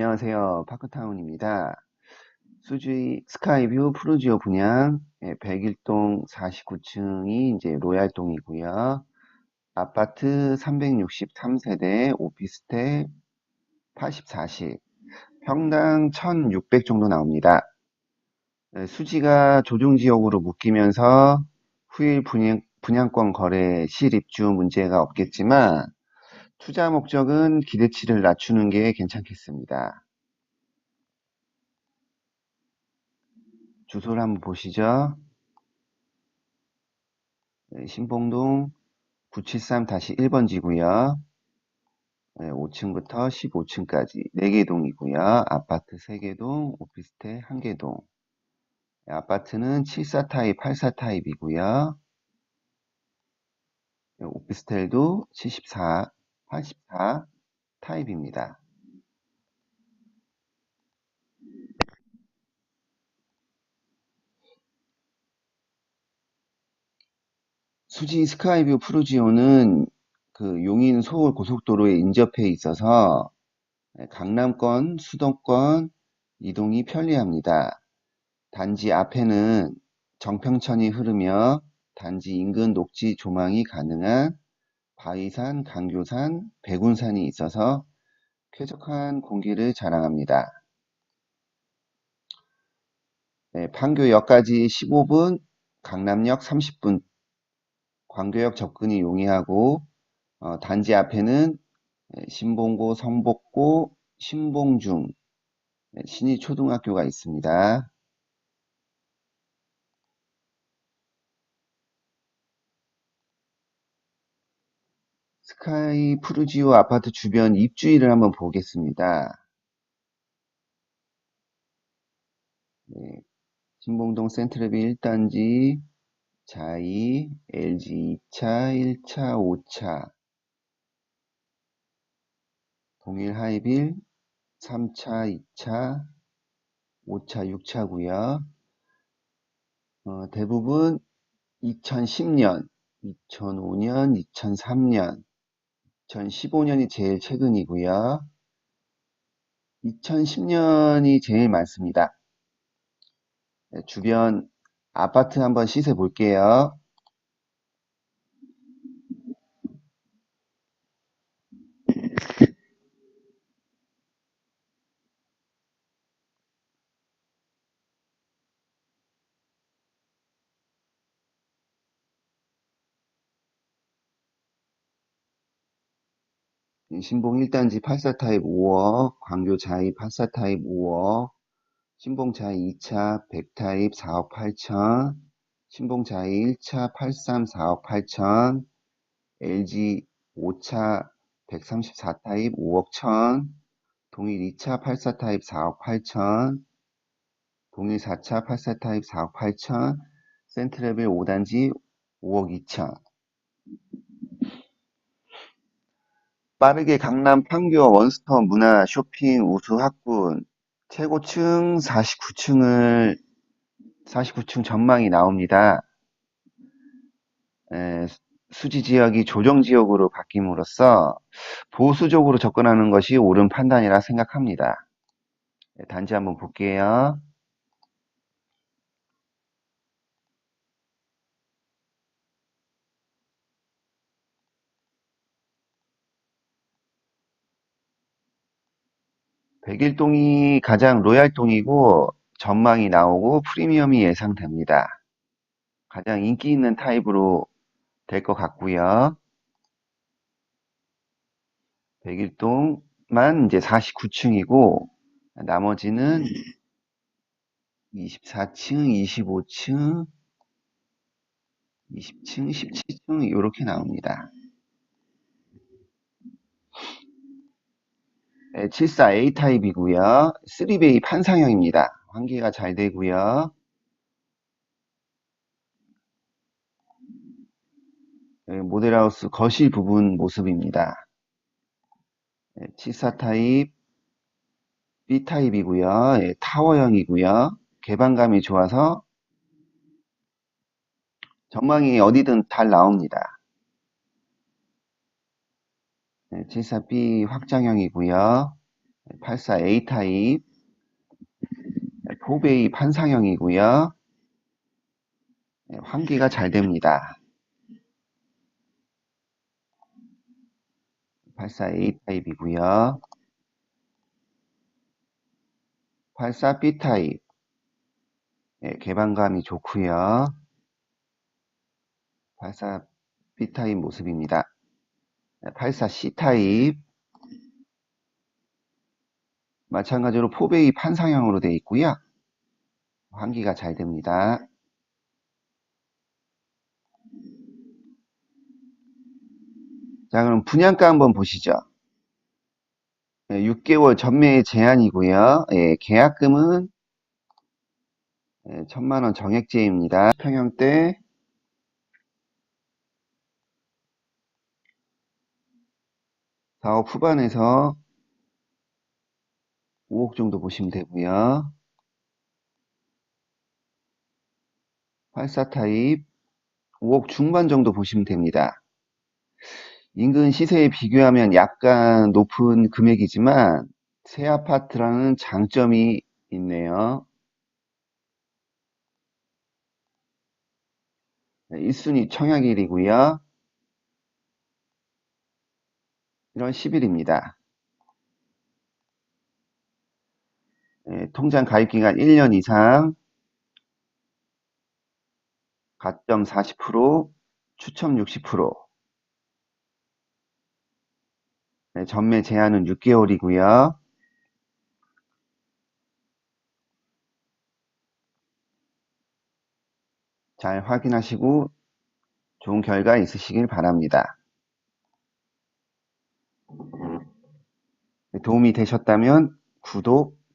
안녕하세요. 파크타운입니다. 수지 스카이뷰 푸르지오 분양 101동 49층이 이제 로얄동이고요. 아파트 363세대 오피스텔 84식 평당 1600 정도 나옵니다. 네, 수지가 조정지역으로 묶이면서 후일 분양, 분양권 거래 실입주 문제가 없겠지만 투자 목적은 기대치를 낮추는 게 괜찮겠습니다. 주소를 한번 보시죠. 네, 신봉동 973-1번지고요. 네, 5층부터 15층까지 4개 동이고요. 아파트 3개 동, 오피스텔 1개 동. 네, 아파트는 74 타입, 84 타입이고요. 네, 오피스텔도 74 84 타입입니다. 수지 스카이뷰 푸르지오는 그 용인 서울 고속도로에 인접해 있어서 강남권, 수도권 이동이 편리합니다. 단지 앞에는 정평천이 흐르며 단지 인근 녹지 조망이 가능한 바위산, 강교산, 백운산이 있어서 쾌적한 공기를 자랑합니다. 네, 판교역까지 15분, 강남역 30분, 광교역 접근이 용이하고 어, 단지 앞에는 신봉고, 성복고, 신봉중, 신의초등학교가 있습니다. 스카이 푸르지오 아파트 주변 입주일을 한번 보겠습니다. 네, 신봉동 센트레비 1단지, 자이, LG 2차, 1차, 5차, 동일 하이빌 3차, 2차, 5차, 6차고요. 어, 대부분 2010년, 2005년, 2003년, 2015년이 제일 최근이고요. 2010년이 제일 많습니다. 네, 주변 아파트 한번 시세 볼게요. 신봉 1단지 84타입 5억, 광교 자이 84타입 5억, 신봉 자이 2차 100타입 4억 8천, 신봉 자이 1차 83 4억 8천, LG 5차 134타입 5억 천, 동일 2차 84타입 4억 8천, 동일 4차 84타입 4억 8천, 센트레벨 5단지 5억 2천. 빠르게 강남 판교 원스톱 문화 쇼핑 우수 학군 최고층 49층을 49층 전망이 나옵니다. 에, 수지 지역이 조정 지역으로 바뀜으로써 보수적으로 접근하는 것이 옳은 판단이라 생각합니다. 네, 단지 한번 볼게요. 백일동이 가장 로얄동이고 전망이 나오고 프리미엄이 예상됩니다. 가장 인기 있는 타입으로 될 것 같고요. 백일동만 이제 49층이고 나머지는 24층, 25층, 20층, 17층 이렇게 나옵니다. 74A 타입이고요. 3베이 판상형입니다. 환기가 잘 되고요. 모델하우스 거실 부분 모습입니다. 74 타입 B 타입이고요. 예, 타워형이고요. 개방감이 좋아서 전망이 어디든 잘 나옵니다. 74B 확장형이고요. 84A 타입, 포베이 판상형이고요. 네, 환기가 잘 됩니다. 84A 타입이고요. 84B 타입, 네, 개방감이 좋고요. 84B 타입 모습입니다. 84C 타입, 마찬가지로 포베이 판상형으로 되어 있고요. 환기가 잘 됩니다. 자, 그럼 분양가 한번 보시죠. 6개월 전매 제한이고요. 예, 계약금은 예, 천만원 정액제입니다. 평형대 4억 후반에서 5억 정도 보시면 되고요. 84 타입 5억 중반 정도 보시면 됩니다. 인근 시세에 비교하면 약간 높은 금액이지만 새 아파트라는 장점이 있네요. 1순위 청약일이고요. 1월 10일입니다. 통장 가입 기간 1년 이상, 가점 40%, 추첨 60%, 네, 전매 제한은 6개월이고요. 잘 확인하시고 좋은 결과 있으시길 바랍니다. 네, 도움이 되셨다면 구독,